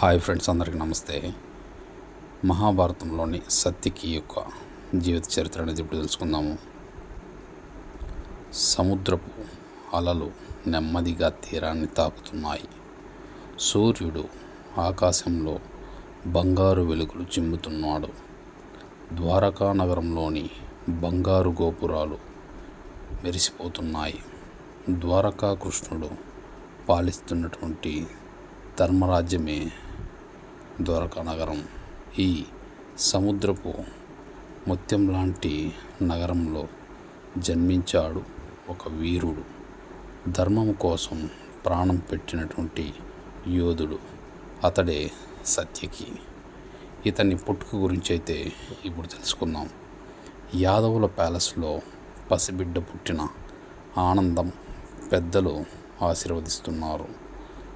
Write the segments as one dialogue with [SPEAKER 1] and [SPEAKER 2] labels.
[SPEAKER 1] Hi friends అందరికీ నమస్తే. మహాభారతంలోని సత్యకి యొక్క జీవిత చరిత్ర అనేది ఇప్పుడు తెలుసుకుందాము. సముద్రపు అలలు నెమ్మదిగా తీరాన్ని తాకుతున్నాయి. సూర్యుడు ఆకాశంలో బంగారు వెలుగులు చిమ్ముతున్నాడు. ద్వారకా నగరంలోని బంగారు గోపురాలు మెరిసిపోతున్నాయి. ద్వారకా కృష్ణుడు పాలిస్తున్నటువంటి ధర్మరాజ్యమే ద్వారకా నగరం ఈ సముద్రపు ముత్యం లాంటి నగరంలో జన్మించాడు ఒక వీరుడు. ధర్మం కోసం ప్రాణం పెట్టినటువంటి యోధుడు అతడే సత్యకి. ఇతని పుట్టుక గురించి అయితే ఇప్పుడు తెలుసుకుందాం. యాదవుల ప్యాలెస్లో పసిబిడ్డ పుట్టిన ఆనందం పెద్దలు ఆశీర్వదిస్తున్నారు.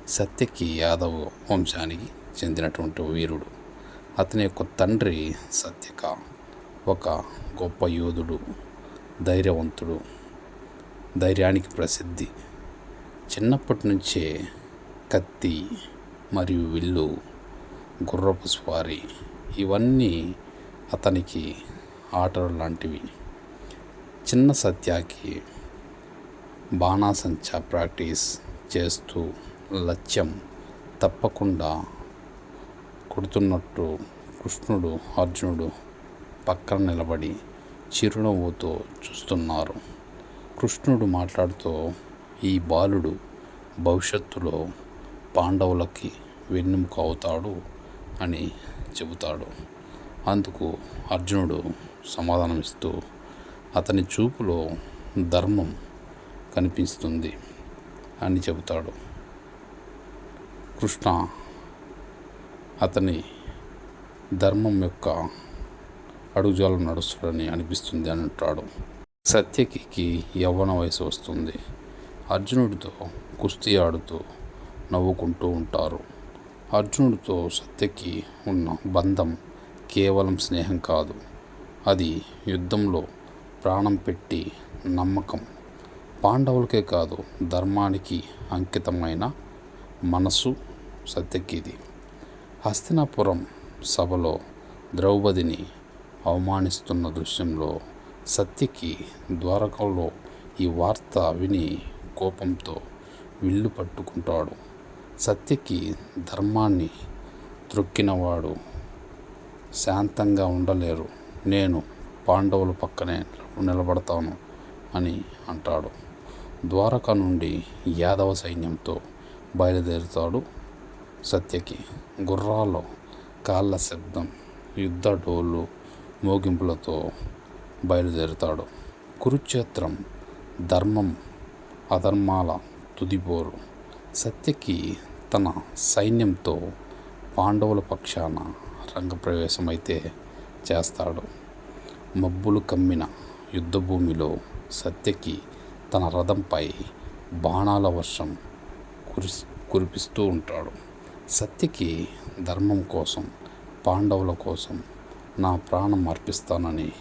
[SPEAKER 1] సత్యకి యాదవ్ వంశానికి చెందినటువంటి వీరుడు. అతని యొక్క తండ్రి సత్యక ఒక గొప్ప యోధుడు ధైర్యవంతుడు ధైర్యానికి ప్రసిద్ధి. చిన్నప్పటి నుంచే కత్తి మరియు విల్లు గుర్రపు స్వారీ ఇవన్నీ అతనికి ఆటలు లాంటివి. చిన్న సత్యాకి బాణాసంచా ప్రాక్టీస్ చేస్తూ లక్ష్యం తప్పకుండా కొడుతున్నట్టు కృష్ణుడు అర్జునుడు పక్కన నిలబడి చిరునవ్వుతో చూస్తున్నారు. కృష్ణుడు మాట్లాడుతూ ఈ బాలుడు భవిష్యత్తులో పాండవులకి వెన్నెముక అవుతాడు అని చెబుతాడు. అందుకు అర్జునుడు సమాధానమిస్తూ అతని చూపులో ధర్మం కనిపిస్తుంది అని చెబుతాడు. కృష్ణ అతని ధర్మం యొక్క అడుగుజాలు నడుస్తాడని అనిపిస్తుంది అని అంటాడు. సత్యకి యవ్వన వయసు వస్తుంది. అర్జునుడితో కుస్తీ ఆడుతూ నవ్వుకుంటూ ఉంటారు. అర్జునుడితో సత్యకి ఉన్న బంధం కేవలం స్నేహం కాదు. అది యుద్ధంలో ప్రాణం పెట్టి నమ్మకం. పాండవులకే కాదు ధర్మానికి అంకితమైన మనసు సత్యకిది. హస్తినాపురం సభలో ద్రౌపదిని అవమానిస్తున్న దృశ్యంలో సత్యకి ద్వారకలో ఈ వార్త విని కోపంతో విల్లు పట్టుకుంటాడు. సత్యకి ధర్మాన్ని త్రొక్కినవాడు శాంతంగా ఉండలేరు. నేను పాండవుల పక్కనే నిలబడతాను అని అంటాడు. ద్వారక నుండి యాదవ సైన్యంతో బయలుదేరుతాడు సత్యకి. గుర్రాల్లో కాళ్ళ శబ్దం యుద్ధ డోలు మోగింపులతో బయలుదేరుతాడు. కురుక్షేత్రం ధర్మం అధర్మాల తుదిపోరు. సత్యకి తన సైన్యంతో పాండవుల పక్షాన రంగప్రవేశమైతే చేస్తాడు. మబ్బులు కమ్మిన యుద్ధభూమిలో సత్యకి తన రథంపై బాణాల వర్షం కురి కురిపిస్తూ ఉంటాడు. సత్యకి ధర్మం కోసం పాండవుల కోసం నా ప్రాణం అర్పిస్తానని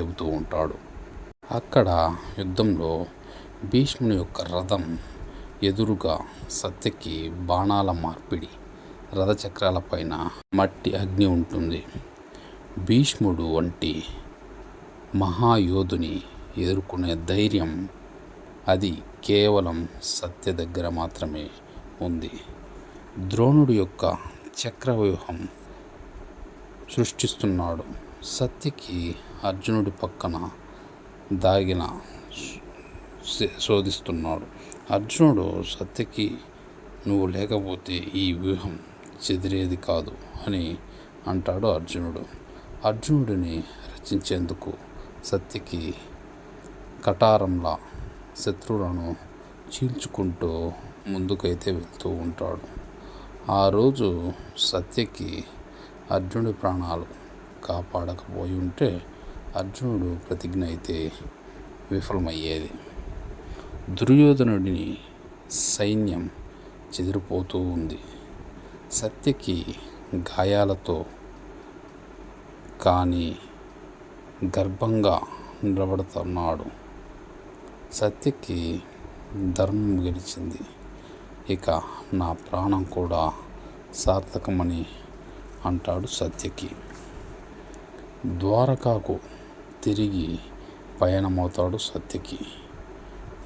[SPEAKER 1] చెబుతూ ఉంటాడు. అక్కడ యుద్ధంలో భీష్ముని యొక్క రథం ఎదురుగా సత్యకి బాణాల మార్పిడి రథచక్రాలపైన మట్టి అగ్ని ఉంటుంది. భీష్ముడు వంటి మహాయోధుని ఎదుర్కొనే ధైర్యం అది కేవలం సత్య దగ్గర మాత్రమే ఉంది. ద్రోణుడి యొక్క చక్రవ్యూహం సృష్టిస్తున్నాడు. సత్యకి అర్జునుడి పక్కన దాగిన శోధిస్తున్నాడు. అర్జునుడు సత్యకి నువ్వు లేకపోతే ఈ వ్యూహం చెదిరేది కాదు అని అంటాడు అర్జునుడు. అర్జునుడిని రచించేందుకు సత్యకి కటారంలా శత్రువులను చీల్చుకుంటూ ముందుకైతే వెళ్తూ ఉంటాడు. ఆ రోజు సత్యకి అర్జునుడి ప్రాణాలు కాపాడకపోయి ఉంటే అర్జునుడు ప్రతిజ్ఞ అయితే విఫలమయ్యేది. దుర్యోధనుడిని సైన్యం చెదిరిపోతూ ఉంది. సత్యకి గాయాలతో కానీ గర్భంగా నిలబడుతున్నాడు. సత్యకి ధర్మం గెలిచింది ఇక నా ప్రాణం కూడా సార్థకమని అంటాడు సత్యకి. ద్వారకాకు తిరిగి పయనమవుతాడు సత్యకి.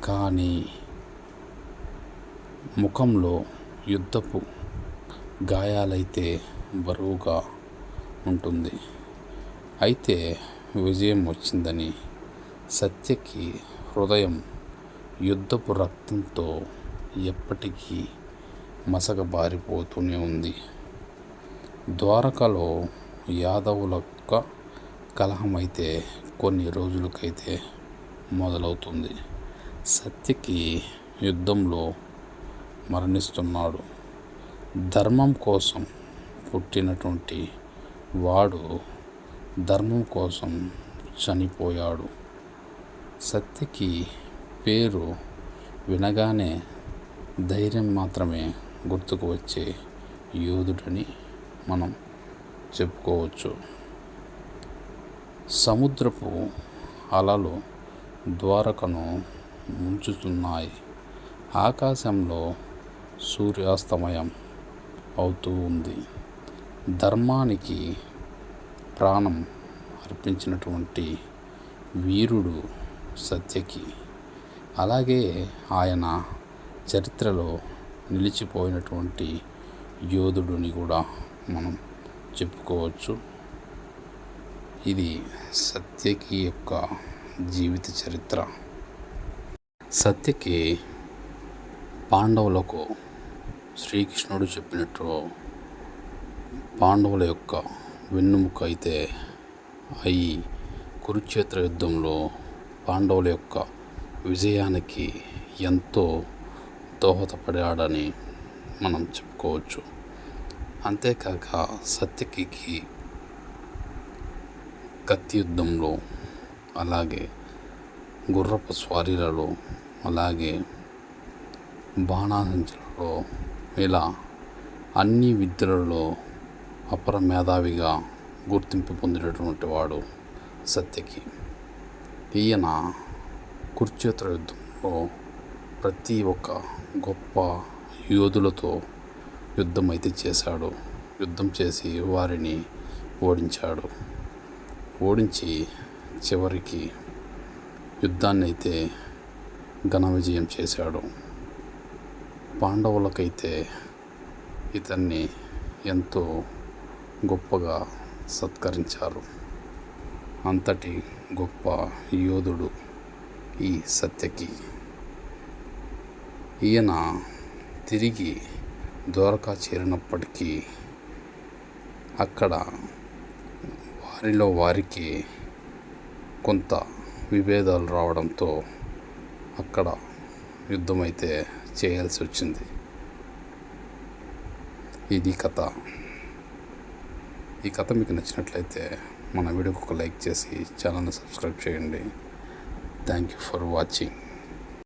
[SPEAKER 1] కానీ ముఖంలో యుద్ధపు గాయాలైతే బరువుగా ఉంటుంది. అయితే విజయం వచ్చిందని సత్యకి హృదయం యుద్ధపు రక్తంతో ఎప్పటికీ మసకబారిపోతూనే ఉంది. ద్వారకలో యాదవుల యొక్క కలహమైతే కొన్ని రోజులకైతే మొదలవుతుంది. సత్యకి యుద్ధంలో మరణిస్తున్నాడు. ధర్మం కోసం పుట్టినటువంటి వాడు ధర్మం కోసం చనిపోయాడు. సత్యకి పేరు వినగానే ధైర్యం మాత్రమే గుర్తుకు వచ్చే యోధుడని మనం చెప్పుకోవచ్చు. సముద్రపు అలలు ద్వారకను ముంచుతున్నాయి. ఆకాశంలో సూర్యాస్తమయం అవుతూ ఉంది. ధర్మానికి ప్రాణం అర్పించినటువంటి వీరుడు సత్యకి. అలాగే ఆయన చరిత్రలో నిలిచిపోయినటువంటి యోధుడుని కూడా మనం చెప్పుకోవచ్చు. ఇది సత్యకి యొక్క జీవిత చరిత్ర. సత్యకి పాండవులకు శ్రీకృష్ణుడు చెప్పినట్టు పాండవుల యొక్క వెన్నుముక అయితే అయి కురుక్షేత్ర యుద్ధంలో పాండవుల యొక్క విజయానికి ఎంతో దోహదపడాడని మనం చెప్పుకోవచ్చు. అంతేకాక సత్యకి కత్తి యుద్ధంలో అలాగే గుర్రపు స్వారీలలో అలాగే బాణాసంచులలో ఇలా అన్ని విద్యలలో అపర మేధావిగా గుర్తింపు పొందినటువంటి వాడు సత్యకి. ఈయన కుర్చేతుల యుద్ధంలో ప్రతి ఒక్క గొప్ప యోధులతో యుద్ధం అయితే చేశాడు. యుద్ధం చేసి వారిని ఓడించాడు. ఓడించి చివరికి యుద్ధాన్ని అయితే ఘన విజయం చేశాడు. పాండవులకైతే ఇతన్ని ఎంతో గొప్పగా సత్కరించారు. అంతటి గొప్ప యోధుడు ఈ సత్యకి. ఈయన తిరిగి ద్వారకా చేరినప్పటికీ అక్కడ వారిలో వారికి కొంత విభేదాలు రావడంతో అక్కడ యుద్ధం అయితే చేయాల్సి వచ్చింది. ఇది కథ. ఈ కథ మీకు నచ్చినట్లయితే మన వీడియోకి ఒక లైక్ చేసి ఛానల్ని సబ్స్క్రైబ్ చేయండి. Thank you for watching.